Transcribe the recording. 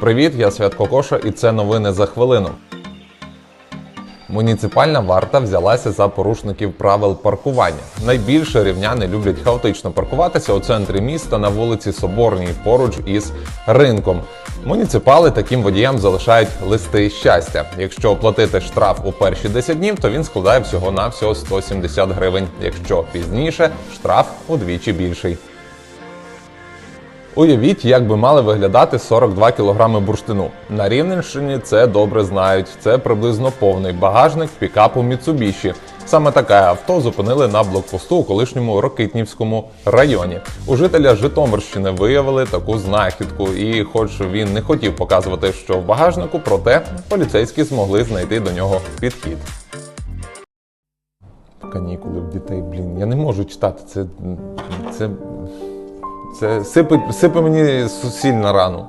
Привіт, я Святко Коша і це новини за хвилину. Муніципальна варта взялася за порушників правил паркування. Найбільше рівняни люблять хаотично паркуватися у центрі міста на вулиці Соборній поруч із ринком. Муніципали таким водіям залишають листи щастя. Якщо оплатити штраф у перші 10 днів, то він складає всього на всього 170 гривень. Якщо пізніше, штраф удвічі більший. Уявіть, як би мали виглядати 42 кг бурштину. На Рівненщині це добре знають. Це приблизно повний багажник пікапу Mitsubishi. Саме таке авто зупинили на блокпосту у колишньому Рокитнівському районі. У жителя Житомирщини виявили таку знахідку, і, хоч він не хотів показувати, що в багажнику, проте поліцейські змогли знайти до нього підхід. Канікули в дітей, блін. Я не можу читати. Це. це. Це сипе, сипе мені сусіль на рану.